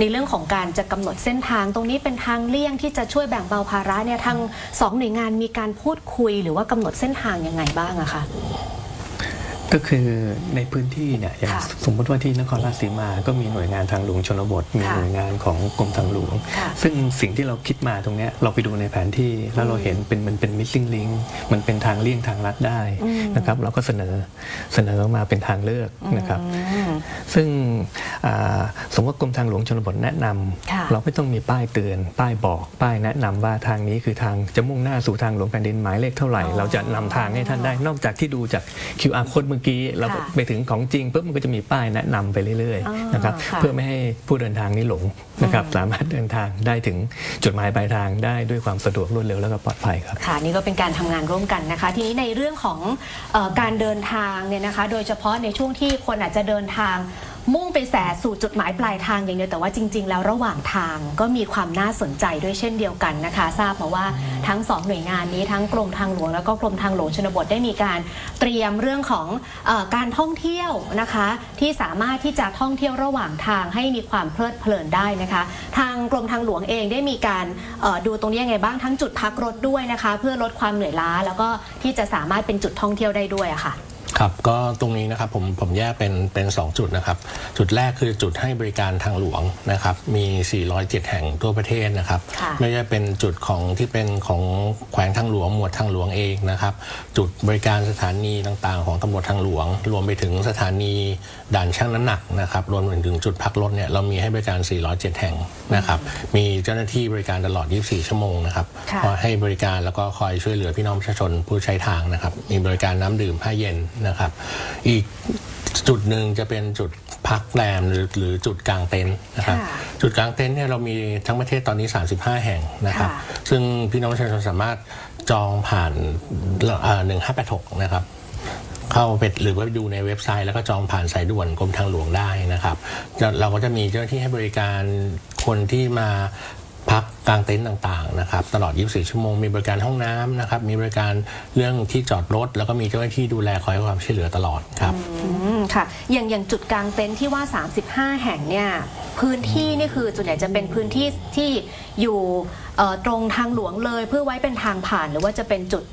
ในเรื่องของการจะกำหนดเส้นทาง ตรงนี้เป็นทางเลี่ยงที่จะช่วยแบ่งเบาภาระเนี่ยทางสองหน่วยงานมีการพูดคุย หรือว่ากำหนดเส้นทางยังไงบ้างอะคะ ก็คือในพื้นที่เนี่ยอย่างค่ะสมมติว่าที่นครราชสีมา ก็มีหน่วยงานทางหลวงชนบท มีค่ะหน่วยงานของกรมทางหลวงค่ะซึ่งสิ่งที่เราคิดมาตรงเนี้ยเราไปดูในแผนที่แล้วเราเห็นเป็นมันเป็น missing link มันเป็นทางเลี่ยงทางลัดได้อืมนะครับเราก็เสนอเสนอมาเป็นทางเลือกนะครับอืมซึ่งอ่าสมมติว่ากรมทางหลวงชนบทแนะนำค่ะเราไม่ต้องมีป้ายเตือน ป้ายบอก ป้ายแนะนำว่าทางนี้คือทางจะมุ่งหน้าสู่ทางหลวงแผ่นดินหมายเลขเท่าไหร่อ๋อเราจะนำทางให้ท่านได้นอกจากที่ดูจาก QR code เมื่อกี้เราก็ค่ะไปถึงของจริงปุ๊บมันก็จะมีป้ายแนะนำไปเรื่อยอ๋อๆนะครับค่ะเพื่อไม่ให้ผู้เดินทางนี้หลงนะครับสามารถเดินทางได้ถึงจุดหมายปลายทางได้ด้วยความสะดวกรวดเร็วแล้วก็ปลอดภัยครับค่ะนี่ก็เป็นการทำงานร่วมกันนะคะ ทีนี้ในเรื่องของเออการเดินทางเนี่ยนะคะ โดยเฉพาะในช่วงที่คนอาจจะเดินทาง มุ่งไปแสสู่จุดหมายปลายทางอย่างเดียวแต่ว่าจริง ๆ แล้วระหว่างทางก็มีความน่าสนใจด้วยเช่นเดียวกันนะคะ ทราบมาว่าทั้งสองหน่วยงานนี้ทั้งกรมทางหลวงแล้วก็กรมทางหลวงชนบทได้มีการเตรียมเรื่องของออการท่องเที่ยวนะคะ ที่สามารถที่จะท่องเที่ยวระหว่างทางให้มีความเพลิดเพลินได้นะคะ ทางกรมทางหลวงเองได้มีการดูตรงนี้ยังไงบ้างทั้งจุดพักรถด้วยนะคะ เพื่อลดความเหนื่อยล้าแล้วก็ที่จะสามารถเป็นจุดท่องเที่ยวได้ด้วยอะค่ะ ครับก็ตรงนี้นะครับผมผมแยกเป็นเป็น2จุดนะครับ จุดแรกคือจุดให้บริการทางหลวงนะครับมี 407 แห่งทั่วประเทศนะครับค่ะไม่ว่าเป็นจุดของที่เป็นของแขวงทางหลวงหมวดทางหลวงเองนะครับ จุดบริการสถานีต่างๆ ของตำรวจทางหลวง รวมไปถึงสถานีด่านช่างน้ำหนักนะครับรวมไปถึงจุดพักรถเนี่ยเรามีให้บริการ 407 แห่งนะครับ มีเจ้าหน้าที่บริการตลอด 24 ชั่วโมงนะครับค่ะคอยให้บริการแล้วก็คอยช่วยเหลือพี่น้องประชาชนผู้ใช้ทางนะครับมีบริการน้ำดื่มผ้าเย็นนะครับ อีกจุดหนึ่งจะเป็นจุดพักแรมหรือหรือจุดกลางเต็นท์นะครับค่ะจุดกลางเต็นท์เนี่ยเรามีทั้งประเทศตอนนี้ 35 แห่งนะครับค่ะซึ่งพี่น้องประชาชนสามารถจองผ่านหนึ่งห้าแปดหกนะครับเข้าไปหรือว่าดูในเว็บไซต์แล้วก็จองผ่านสายด่วนกรมทางหลวงได้นะครับจะเราก็จะมีเจ้าหน้าที่ให้บริการคนที่มา พักกลางเต็นท์ต่างๆนะครับตลอด 24 ชั่วโมงมีบริการห้องน้ำนะครับมีบริการเรื่องที่จอดรถ แล้วก็มีเจ้าหน้าที่ดูแลคอยให้ความช่วยเหลือตลอดครับอืมค่ะ อย่างอย่างจุดกลางเต็นท์ที่ว่า 35 แห่งเนี่ยพื้นที่นี่คือส่วนใหญ่จะเป็นพื้นที่ที่อยู่เอ่อตรงทางหลวงเลยเพื่อไว้เป็นทางผ่านหรือว่าจะเป็นจุด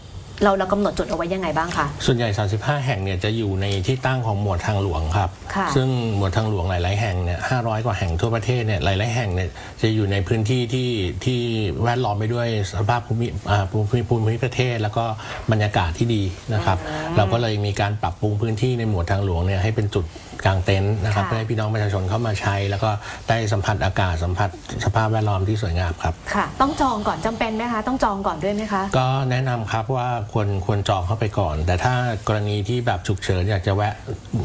เราเรากำหนดจุดเอาไว้ยังไงบ้างคะ ส่วนใหญ่ 35 แห่งเนี่ยจะอยู่ในที่ตั้งของหมวดทางหลวงครับ ค่ะซึ่งหมวดทางหลวงหลาย ๆ แห่งเนี่ย500 กว่าแห่งทั่วประเทศเนี่ยหลาย ๆ แห่งเนี่ยจะอยู่ในพื้นที่ที่ที่แวดล้อมไปด้วยสภาพภูมิอ่าภูมิภูมิประเทศ แล้วก็บรรยากาศที่ดีนะครับ เราก็เลยมีการปรับปรุงพื้นที่ในหมวดทางหลวงเนี่ยให้เป็นจุดกลางเต็นท์นะครับค่ะ เพื่อให้พี่น้องประชาชนเข้ามาใช้ แล้วก็ได้สัมผัสอากาศสัมผัสสภาพแวดล้อมที่สวยงามครับ ค่ะ ต้องจองก่อนจำเป็นไหมคะ ต้องจองก่อนด้วยไหมคะ ก็แนะนำครับว่าควรควรจองเข้าไปก่อน แต่ถ้ากรณีที่แบบฉุกเฉินอยากจะแวะ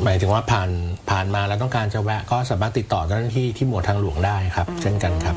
หมายถึงว่าผ่านผ่านมาแล้วต้องการจะแวะก็สามารถติดต่อเจ้าหน้าที่ที่หมวดทางหลวงได้ครับ เช่นกันครับ